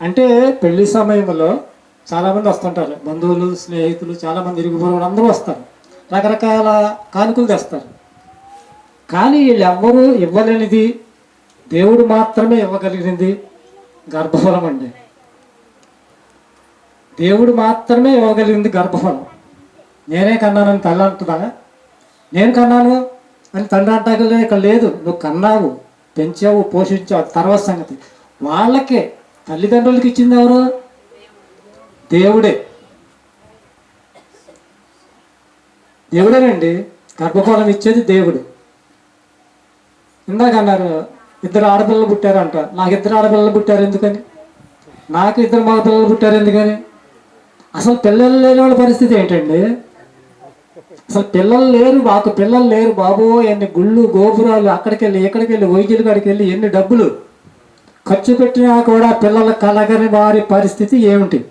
అంటే పెళ్ళి సమయంలో చాలామంది వస్తుంటారు. బంధువులు స్నేహితులు చాలామంది ఇరుగు అందరూ వస్తారు. రకరకాల కానుకలు తెస్తారు. కానీ వీళ్ళెవ్వరూ ఇవ్వలేనిది దేవుడు మాత్రమే ఇవ్వగలిగినది గర్భఫలం అండి. దేవుడు మాత్రమే ఇవ్వగలిగింది గర్భఫలం. నేనే కన్నానని తల్లి అంటున్నా నేను కన్నాను అని తండ్రి అంటాకలే ఇక్కడ లేదు. నువ్వు కన్నావు పెంచావు పోషించావు తర్వాత సంగతి. వాళ్ళకే తల్లిదండ్రులకి ఇచ్చింది ఎవరు? దేవుడే. దేవుడేనండి. గర్భఫలం ఇచ్చేది దేవుడు. ఇందాక అన్నారు ఇద్దరు ఆడపిల్లలు పుట్టారంట. నాకు ఇద్దరు ఆడపిల్లలు పుట్టారు ఎందుకని? నాకు ఇద్దరు మగ పిల్లలు పుట్టారు ఎందుకని? అసలు పిల్లలు లేని వాళ్ళ పరిస్థితి ఏంటండి? అసలు పిల్లలు లేరు మాకు పిల్లలు లేరు బాబు ఎన్ని గుళ్ళు గోపురాలు అక్కడికి వెళ్ళి ఇక్కడికి వెళ్ళి వైద్యుల కాడికి వెళ్ళి ఎన్ని డబ్బులు? ఖర్చు పెట్టినా కూడా పిల్లల కలగని వారి పరిస్థితి ఏమిటి?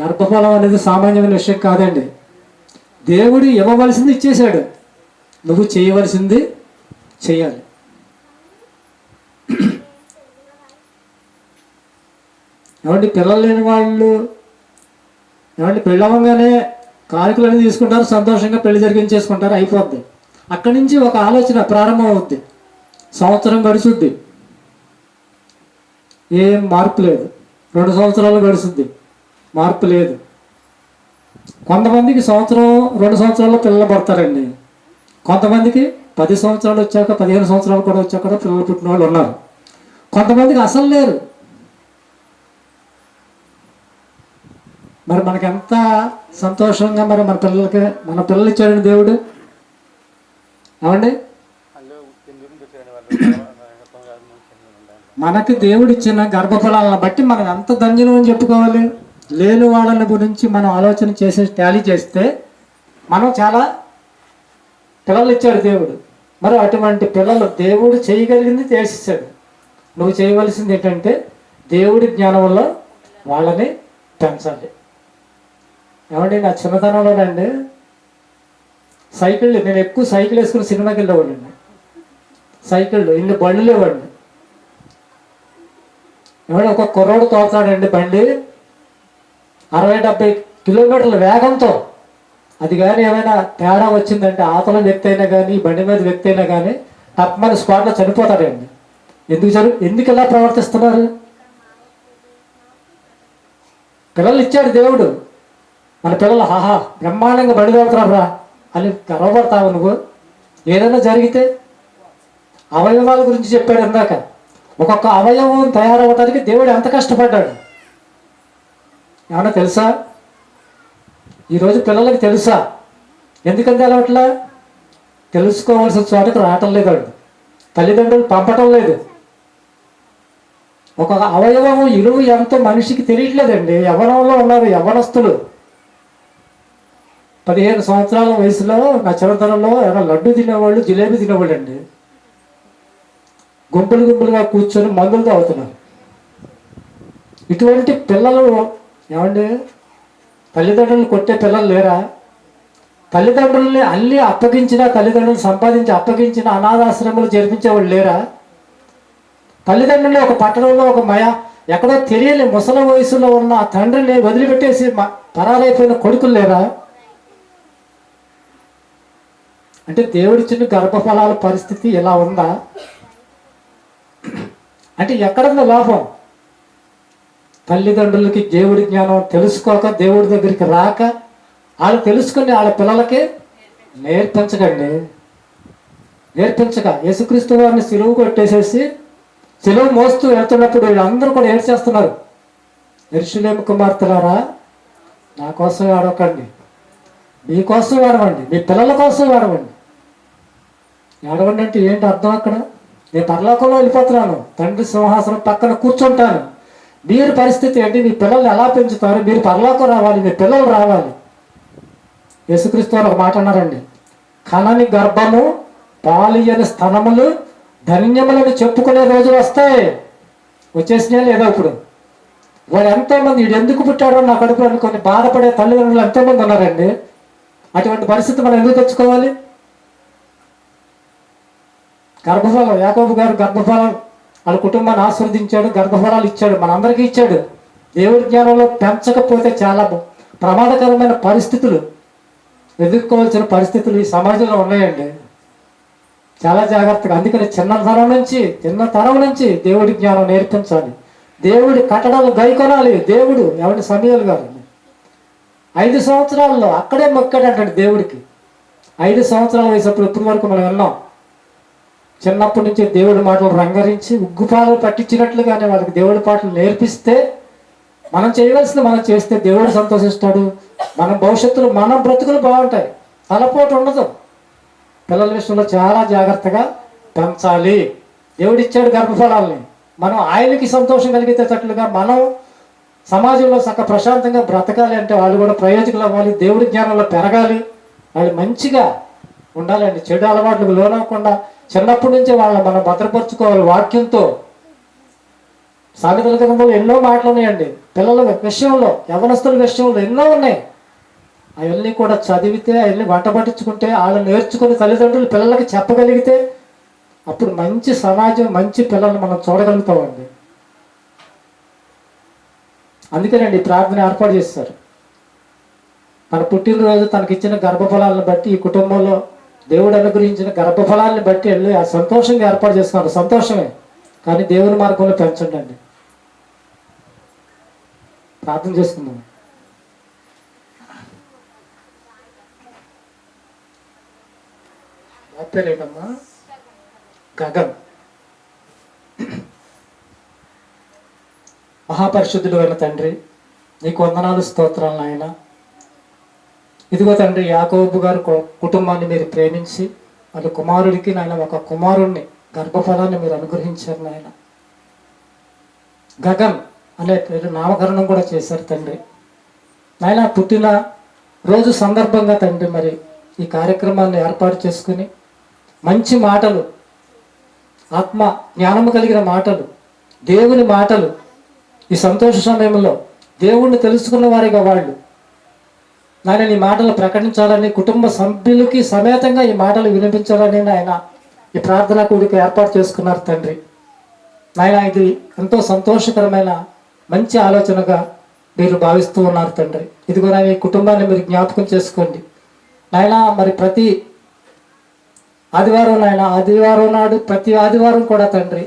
గర్భఫలం అనేది సామాన్యమైన విషయం కాదండి. దేవుడు ఇవ్వవలసింది ఇచ్చేశాడు. నువ్వు చేయవలసింది చేయాలి. ఏమంటే పిల్లలు లేని వాళ్ళు ఏమంటే పెళ్ళవగానే కానుకలు అనేది తీసుకుంటారు సంతోషంగా పెళ్ళి జరిగించేసుకుంటారు అయిపోద్ది. అక్కడి నుంచి ఒక ఆలోచన ప్రారంభం అవుద్ది సంవత్సరం గడుచుద్ది. ఏం మార్పు లేదు. రెండు సంవత్సరాలు గడుస్తుంది. మార్పు లేదు. కొంతమందికి సంవత్సరం రెండు సంవత్సరాల్లో పిల్లలు పడతారండి. కొంతమందికి పది సంవత్సరాలు వచ్చాక పదిహేను సంవత్సరాలు కూడా వచ్చాక కూడా పిల్లలు పుట్టిన వాళ్ళు ఉన్నారు. కొంతమందికి అసలు లేరు. మరి మనకి ఎంత సంతోషంగా మరి మన పిల్లలకి మన పిల్లలు ఇచ్చాడండి దేవుడు? ఏమండి? మనకి దేవుడు ఇచ్చిన గర్భఫలాలను బట్టి మనం ఎంత ధన్యులు అని చెప్పుకోవాలి? లేని వాళ్ళని గురించి మనం ఆలోచన చేసే ట్యాలీ చేస్తే మనం చాలా పిల్లలు ఇచ్చాడు దేవుడు. మరి అటువంటి పిల్లలు దేవుడు చేయగలిగింది చేసేసాడు. నువ్వు చేయవలసింది ఏంటంటే దేవుడి జ్ఞానం వల్ల వాళ్ళని పెంచాలి. ఏమండి నా చిన్నతనంలోనండి సైకిల్ నేను ఎక్కువ సైకిల్ వేసుకుని సినిమాకి వెళ్ళేవాడిని. సైకిళ్ళు ఇన్ని బండ్లు లేవాడిని ఎవడో ఒక కుర్రోడు తోస్తాడండి బండి. అరవై డెబ్బై కిలోమీటర్ల వేగంతో. అది కానీ ఏమైనా తేడా వచ్చిందంటే ఆతల వ్యక్తి అయినా కానీ బండి మీద వ్యక్తి అయినా కానీ తప్పమని స్పాట్లో చనిపోతాడండి. ఎందుకు చని ఎందుకు ఇలా ప్రవర్తిస్తున్నారు? పిల్లలు ఇచ్చాడు దేవుడు. మన పిల్లలు హాహా బ్రహ్మాండంగా బండి తోలుతున్నారా అని గర్వపడతావు నువ్వు. ఏదైనా జరిగితే అవయవాల గురించి చెప్పాడు ఇందాక. ఒక్కొక్క అవయవం తయారవడానికి దేవుడు ఎంత కష్టపడ్డాడు? ఏమన్నా తెలుసా? ఈరోజు పిల్లలకి తెలుసా? ఎందుకంటే అలవట్లా? తెలుసుకోవాల్సిన చోటకు రావటం లేదు వాడు. తల్లిదండ్రులు పంపటం లేదు. ఒక అవయవం ఇరువు ఎంతో మనిషికి తెలియట్లేదండి. యవనంలో ఉన్నారు యవ్వనస్తులు. పదిహేను సంవత్సరాల వయసులో నా చిన్నతనంలో ఏమైనా లడ్డు తినేవాళ్ళు జిలేబీ తినేవాళ్ళు అండి గుంపులు గుంపులుగా కూర్చొని మందులు తాగుతున్నారు. ఇటువంటి పిల్లలు ఏమండి? తల్లిదండ్రులు కొట్టే పిల్లలు లేరా? తల్లిదండ్రుల్ని అల్లి అప్పగించిన తల్లిదండ్రులు సంపాదించి అప్పగించిన అనాథాశ్రమాలు జరిపించేవాళ్ళు లేరా? తల్లిదండ్రులు ఒక పట్టణంలో ఒక మయ ఎక్కడో తెలియని ముసలి వయసులో ఉన్న ఆ తండ్రిని వదిలిపెట్టేసి మ- పరారైపోయిన కొడుకులు లేరా? అంటే దేవుడిచ్చిన గర్భఫలాల పరిస్థితి ఎలా ఉందా? అంటే ఎక్కడుంది లోపం? తల్లిదండ్రులకి దేవుడి జ్ఞానం తెలుసుకోక దేవుడి దగ్గరికి రాక వాళ్ళు తెలుసుకుని వాళ్ళ పిల్లలకి నేర్పించకండి. నేర్పించక. యేసుక్రీస్తు వారిని సిలువు కొట్టేసేసి సిలువు మోస్తూ వెళ్తున్నప్పుడు వీళ్ళందరూ కూడా ఏడ్చేస్తున్నారు ఎరుషులేమి కుమార్తెలారా నా కోసం ఏడవకండి. మీకోసం ఏడవండి. మీ పిల్లల కోసం ఏడవండి. ఏడవండి అంటే ఏంటి అర్థం అక్కడ? నేను పరలోకంలో వెళ్ళిపోతున్నాను. తండ్రి సింహాసనం పక్కన కూర్చుంటాను. మీరు పరిస్థితి ఏంటి? మీ పిల్లల్ని ఎలా పెంచుతారు? మీరు పరలోకం రావాలి మీ పిల్లలు రావాలి. యేసుక్రీస్తు వారు ఒక మాట అన్నారండి. కనని గర్భము పాలియని స్థనములు ధన్యములను చెప్పుకునే రోజులు వస్తాయి. వచ్చేసినా లేదా ఇప్పుడు? వాడు ఎంతోమంది వీడు ఎందుకు పుట్టాడో నా కడుపు కొన్ని బాధపడే తల్లిదండ్రులు ఎంతోమంది ఉన్నారండి? అటువంటి పరిస్థితి మనం ఎందుకు తెచ్చుకోవాలి? గర్భఫలం యాకోబు గారు గర్భఫలం వాళ్ళ కుటుంబాన్ని ఆస్వాదించాడు గర్భఫలాలు ఇచ్చాడు మనందరికీ ఇచ్చాడు. దేవుడి జ్ఞానంలో పెంచకపోతే చాలా ప్రమాదకరమైన పరిస్థితులు ఎదుర్కోవాల్సిన పరిస్థితులు ఈ సమాజంలో ఉన్నాయండి. చాలా జాగ్రత్తగా అందుకని చిన్న తరం నుంచి చిన్న తరం నుంచి దేవుడి జ్ఞానం నేర్పించాలి. దేవుడి కట్టడాలు గైకొనాలి. దేవుడు ఎవరి సమయాలు గారు ఐదు సంవత్సరాల్లో అక్కడే మొక్కాడంటాడు దేవుడికి. ఐదు సంవత్సరాల వయసు అప్పుడు ఇప్పటి వరకు మనం విన్నాం? చిన్నప్పటి నుంచి దేవుడి మాటలు రంగరించి ఉగ్గుపాలు పట్టించినట్లుగానే వాళ్ళకి దేవుడి పాటలు నేర్పిస్తే మనం చేయవలసింది మనం చేస్తే దేవుడు సంతోషిస్తాడు. మన భవిష్యత్తులో మన బ్రతుకులు బాగుంటాయి. తలపోటు ఉండదు. పిల్లల విషయంలో చాలా జాగ్రత్తగా పెంచాలి. దేవుడిచ్చాడు గర్భఫలాల్ని. మనం ఆయనకి సంతోషం కలిగేటట్లుగా మనం సమాజంలో సక ప్రశాంతంగా బ్రతకాలి అంటే వాళ్ళు కూడా ప్రయోజకులు అవ్వాలి. దేవుడి జ్ఞానంలో పెరగాలి. వాళ్ళు మంచిగా ఉండాలండి చెడు అలవాట్లకు లోనవ్వకుండా చిన్నప్పటి నుంచే వాళ్ళని మనం భద్రపరుచుకోవాలి వాక్యంతో. సామెతల గ్రంథంలో ఎన్నో మాటలు ఉన్నాయండి. పిల్లల విషయంలో యవనస్తుల విషయంలో ఎన్నో ఉన్నాయి. అవన్నీ కూడా చదివితే అవన్నీ వంట పట్టించుకుంటే వాళ్ళు నేర్చుకుని తల్లిదండ్రులు పిల్లలకి చెప్పగలిగితే అప్పుడు మంచి సమాజం మంచి పిల్లల్ని మనం చూడగలుగుతామండి. అందుకేనండి ఈ ప్రార్థన ఏర్పాటు చేస్తారు. తన పుట్టినరోజు తనకిచ్చిన గర్భఫలాలను బట్టి ఈ కుటుంబంలో దేవుడు అనుగ్రహించిన గర్భఫలాన్ని బట్టి వెళ్ళి ఆ సంతోషంగా ఏర్పాటు చేసుకున్నారు. సంతోషమే. కానీ దేవుని మార్గంలో పెంచండి అండి ప్రార్థన చేసుకుందాం. లేటమ్మా గగన్. మహాపరిశుద్ధుడు అయిన తండ్రి నీకు వందనాలు స్తోత్రాలు నాయన. ఇదిగో తండ్రి యాకోబు గారు కుటుంబాన్ని మీరు ప్రేమించి వాళ్ళ కుమారుడికి నాయన ఒక కుమారుణ్ణి గర్భఫలాన్ని మీరు అనుగ్రహించారు నాయన. గగన్ అనే పేరు నామకరణం కూడా చేశారు తండ్రి. నాయన పుట్టిన రోజు సందర్భంగా తండ్రి మరి ఈ కార్యక్రమాన్ని ఏర్పాటు చేసుకుని మంచి మాటలు ఆత్మ జ్ఞానము కలిగిన మాటలు దేవుని మాటలు ఈ సంతోష సమయంలో దేవుణ్ణి తెలుసుకున్న వారిగా వాళ్ళు నాయన నీ మాటలు ప్రకటించాలని కుటుంబ సభ్యులకి సమేతంగా ఈ మాటలు వినిపించాలని ఆయన ఈ ప్రార్థన కూడిక ఏర్పాటు చేసుకున్నారు తండ్రి. నాయన ఇది ఎంతో సంతోషకరమైన మంచి ఆలోచనగా మీరు భావిస్తూ ఉన్నారు తండ్రి. ఇదిగో కూడా ఈ కుటుంబాన్ని మీరు జ్ఞాపకం చేసుకోండి. నాయన మరి ప్రతి ఆదివారం నాయన ఆదివారం నాడు ప్రతి ఆదివారం కూడా తండ్రి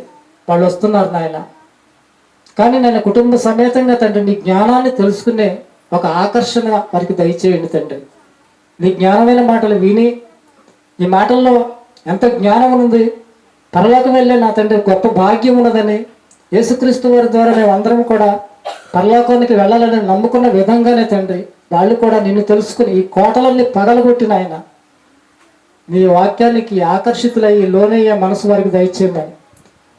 వాళ్ళు వస్తున్నారు నాయన. కానీ నేను కుటుంబ సమేతంగా తండ్రి నీ జ్ఞానాన్ని తెలుసుకునే ఒక ఆకర్షణ వారికి దయచేయండి తండ్రి. నీ జ్ఞానమైన మాటలు విని ఈ మాటల్లో ఎంత జ్ఞానం ఉంది పరలోకం వెళ్ళే నా తండ్రి గొప్ప భాగ్యం ఉన్నదని యేసుక్రీస్తు వారి ద్వారా మేము అందరం కూడా పరలోకానికి వెళ్ళాలని నమ్ముకున్న విధంగానే తండ్రి వాళ్ళు కూడా నిన్ను తెలుసుకుని ఈ కోటలన్నీ పగలగొట్టిన ఆయన. నీ వాక్యానికి ఆకర్షితులయ్యి లోనయ్యే మనసు వారికి దయచేయమని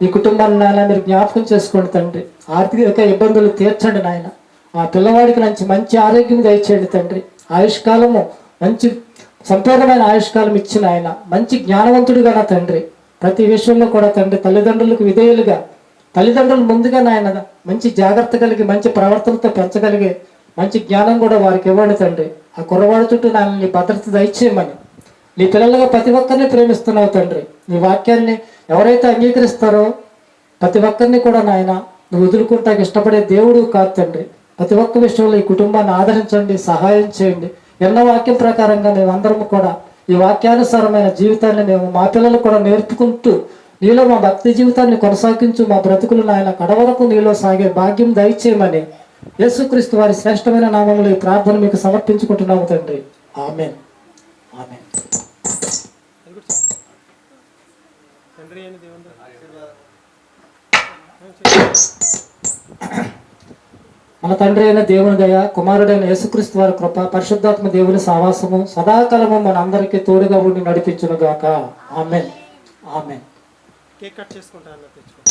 ఈ కుటుంబాన్ని నాయన మీరు జ్ఞాపకం చేసుకోండి తండ్రి. ఆర్థిక ఇబ్బందులు తీర్చండి నాయన. ఆ పిల్లవాడికి మంచి మంచి ఆరోగ్యం దయచేయండి తండ్రి. ఆయుష్కాలము మంచి సంపూర్ణమైన ఆయుష్కాలం ఇచ్చిన ఆయన మంచి జ్ఞానవంతుడిగా నా తండ్రి. ప్రతి విషయంలో కూడా తండ్రి తల్లిదండ్రులకు విధేయులుగా తల్లిదండ్రులు ముందుగా నాయన మంచి జాగ్రత్త కలిగి మంచి ప్రవర్తనతో పెంచగలిగే మంచి జ్ఞానం కూడా వారికి ఇవ్వండి తండ్రి. ఆ కుర్రవాడి చుట్టూ నాయన నీ భద్రత దయచేయమని. నీ పిల్లలుగా ప్రతి ఒక్కరిని ప్రేమిస్తున్నావు తండ్రి. నీ వాక్యాన్ని ఎవరైతే అంగీకరిస్తారో ప్రతి ఒక్కరిని కూడా నాయన నువ్వు వదులుకుంటానికి ఇష్టపడే దేవుడు కాదు తండ్రి. ప్రతి ఒక్క విషయంలో ఈ కుటుంబాన్ని ఆదరించండి సహాయం చేయండి. ఎన్న వాక్యం ప్రకారంగా మేమందరం కూడా ఈ వాక్యానుసారమైన జీవితాన్ని మేము మా పిల్లలు కూడా నేర్పుకుంటూ నీలో మా భక్తి జీవితాన్ని కొనసాగించు మా బ్రతుకులు నాయన కడవరకు నీలో సాగే భాగ్యం దయచేయమని యేసుక్రీస్తు వారి శ్రేష్టమైన నామంలో ఈ ప్రార్థన మీకు సమర్పించుకుంటున్నాము తండ్రి. ఆమె ఆమె తండ్రి మన తండ్రి అయిన దేవుని దయ కుమారుడైన యేసుక్రీస్తు వారి కృప పరిశుద్ధాత్మ దేవుని సావాసము సదాకాలము మన అందరికీ తోడుగా ఉండి నడిపించును గాక ఆమెన్. ఆమెన్. కేక్ కట్ చేసుకుంటా తెచ్చుకో.